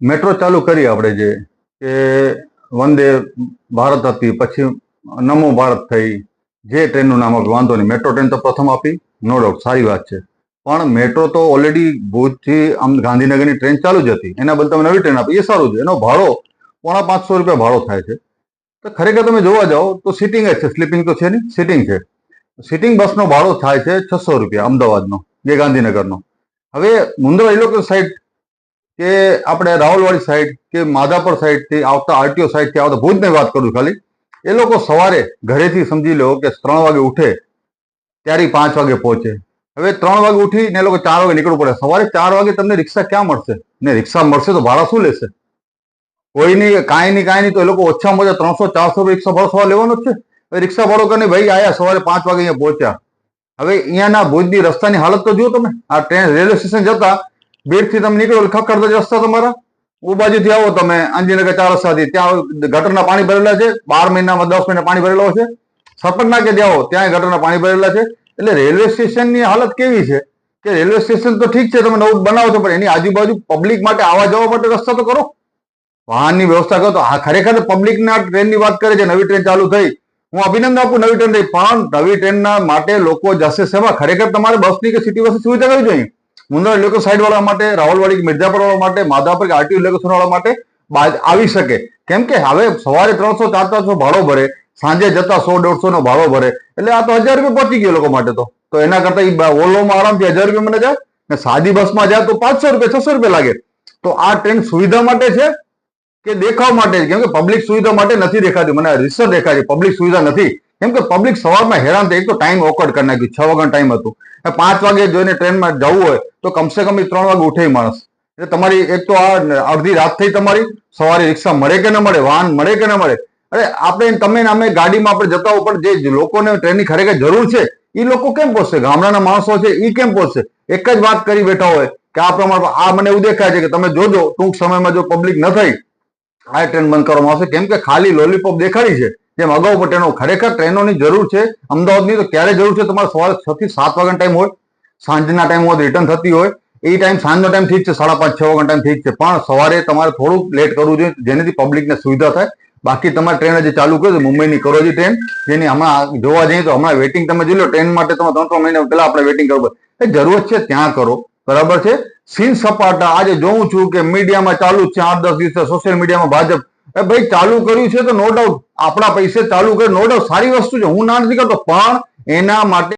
Metro ચાલુ કરી આપણે જે, કે વંદે ભારત હતી, પછી નમો ભારત થઈ, જે ટ્રેનનું નામ આપ્યું, વાંધો નહીં. મેટ્રો ટ્રેન તો પ્રથમ આપી, નો ડાઉટ સારી વાત છે. પણ મેટ્રો તો ઓલરેડી ભુજથી આમ ગાંધીનગરની ટ્રેન ચાલુ જ હતી. એના બદલે તમે નવી ટ્રેન આપી, એ સારું છે. એનો ભાડો, પોણા પાંચસો રૂપિયા ભાડો થાય છે. તો ખરેખર તમે જોવા જાઓ, તો સિટિંગ જ છે. સ્લીપિંગ તો છે નહીં, સિટિંગ છે. સિટિંગ બસનો ભાડો થાય છે છસો રૂપિયા, અમદાવાદનો, જે ગાંધીનગરનો. હવે મુંદ્રા ઇલોકલ સાઈડ કે આપણે રાવલવાડી સાઈડ કે માધાપર સાઈડથી આવતા આરટીઓ સાઈડથી આવતા ભુજની વાત કરું ખાલી. એ લોકો સવારે ઘરેથી સમજી લો કે ત્રણ વાગે ઉઠે ત્યારે પાંચ વાગે પહોંચે. હવે ત્રણ વાગે ઉઠીને એ લોકો ચાર વાગે નીકળવું પડે. સવારે ચાર વાગે તમને રિક્ષા ક્યાં મળશે? ને રિક્ષા મળશે તો ભાડા શું લેશે? કોઈ નહીં કાંઈ નહીં કાંઈ નહીં તો એ લોકો ઓછામાં ઓછા ત્રણસો, ચારસો રિક્ષા ભાડો સવારે લેવાનો જ છે. હવે રિક્ષા ભાડો કરીને ભાઈ આયા સવારે પાંચ વાગે અહીંયા પહોંચ્યા. હવે અહીંયાના ભુજની રસ્તાની હાલત તો જુઓ તમે. આ ટ્રેન રેલવે સ્ટેશન જતા બેડથી તમે નીકળો ખખડતા જ રસ્તા તમારા. ઉ બાજુથી આવો તમે અંજીનગર ચાર રસ્તાથી. ત્યાં ગટરના પાણી ભરેલા છે. બાર મહિનામાં દસ મહિના પાણી ભરેલો છે. સરપંચના કે જાઓ ત્યાં ગટરના પાણી ભરેલા છે. એટલે રેલવે સ્ટેશનની હાલત કેવી છે? કે રેલવે સ્ટેશન તો ઠીક છે, તમે નવું બનાવો છો, પણ એની આજુબાજુ પબ્લિક માટે આવવા જવા માટે રસ્તા તો કરો. વાહનની વ્યવસ્થા કરો તો આ ખરેખર પબ્લિકના ટ્રેનની વાત કરે છે, નવી ટ્રેન ચાલુ થઈ. હું અભિનંદન આપું નવી ટ્રેન થઈ પણ નવી ટ્રેનના માટે લોકો જશે સેવા. ખરેખર તમારે બસની કે સિટી બસની સુવિધા કરવી જોઈએ? મુંદ્રા લોકો સાઇડ વાળા માટે, રાવલવાડી કે મિર્જાપુર વાળા માટે, માધાપર કે આરટીયુ ઇલેક્શન વાળા માટે આવી શકે. કેમ કે હવે સવારે ત્રણસો ચાર ચારસો ભાડો ભરે, સાંજે જતા સો દોઢસો નો ભાડો ભરે. એટલે આ તો હજાર રૂપિયા પહોંચી ગયો લોકો માટે તો. તો એના કરતા એ ઓલોમાં આરામથી હજાર રૂપિયા મને જાય ને સાદી બસમાં જાય તો પાંચસો રૂપિયા, છસો રૂપિયા લાગે. તો આ ટ્રેન સુવિધા માટે છે કે દેખાવ માટે કેમ કે પબ્લિક સુવિધા માટે નથી દેખાતી. મને રિસર્ચ દેખાય છે. પબ્લિક સુવિધા નથી. કેમ કે પબ્લિક સવારમાં હેરાન થાય, એક તો ટાઈમ ઓકડ કરી નાખ્યું છ વાગ્યાનો ટાઈમ હતું. પાંચ વાગે જોઈને ટ્રેનમાં જવું હોય, તો કમસે કમ એ ત્રણ વાગે ઉઠે માણસ. એટલે તમારી એક તો આ અડધી રાત થઈ તમારી, સવારે રિક્ષા મળે કે ન મળે, વાહન મળે કે ન મળે? અરે, આપણે તમે અમે ગાડીમાં આપણે જતા ઉપર જે લોકોને ટ્રેનની ખરેખર જરૂર છે એ લોકો કેમ પહોંચશે? ગામડાના માણસો છે એ કેમ પહોંચશે? એક જ વાત કરી બેઠા હોય કે આ પ્રમાણે, આ મને એવું દેખાય છે કે તમે જોજો, ટૂંક સમયમાં જો પબ્લિક ન થઈ, આ ટ્રેન બંધ કરવામાં આવશે. કેમ કે ખાલી લોલીપોપ દેખાડી છે. જેમ અગાઉ પણ ટ્રેનો ખરેખર ટ્રેનોની જરૂર છે. અમદાવાદની તો ક્યારે જરૂર છે? તમારે સવારે છ થી સાત વાગ્યાનો ટાઈમ હોય. સાંજના ટાઈમ હોય રિટર્ન થતી હોય. એ ટાઈમ સાંજનો ટાઈમ ઠીક છે, સાડા પાંચ, છ વાગ્યાનો ટાઈમ ઠીક છે. પણ સવારે તમારે થોડુંક લેટ કરવું જોઈએ, જેનાથી પબ્લિકને સુવિધા થાય. બાકી તમારે ટ્રેન હજી ચાલુ કર્યું છે, મુંબઈની કરોજી ટ્રેન જેની હમણાં જોવા જઈએ તો હમણાં વેટિંગ તમે જોઈ લો ટ્રેન માટે તમે ત્રણ ત્રણ મહિના પહેલા આપણે વેટિંગ કરવું એ જરૂરત છે, ત્યાં કરો. બરાબર છે? સીન સપાટા, આજે જોઉં છું કે મીડિયામાં ચાલુ છે, આઠ, દસ દિવસે સોશિયલ મીડિયામાં ભાજપ. એ ભાઈ, ચાલુ કર્યું છે તો નો ડાઉટ આપણા પૈસે ચાલુ કરે નો સારી વસ્તુ છે. હું ના નથી કરતો, પણ એના માટે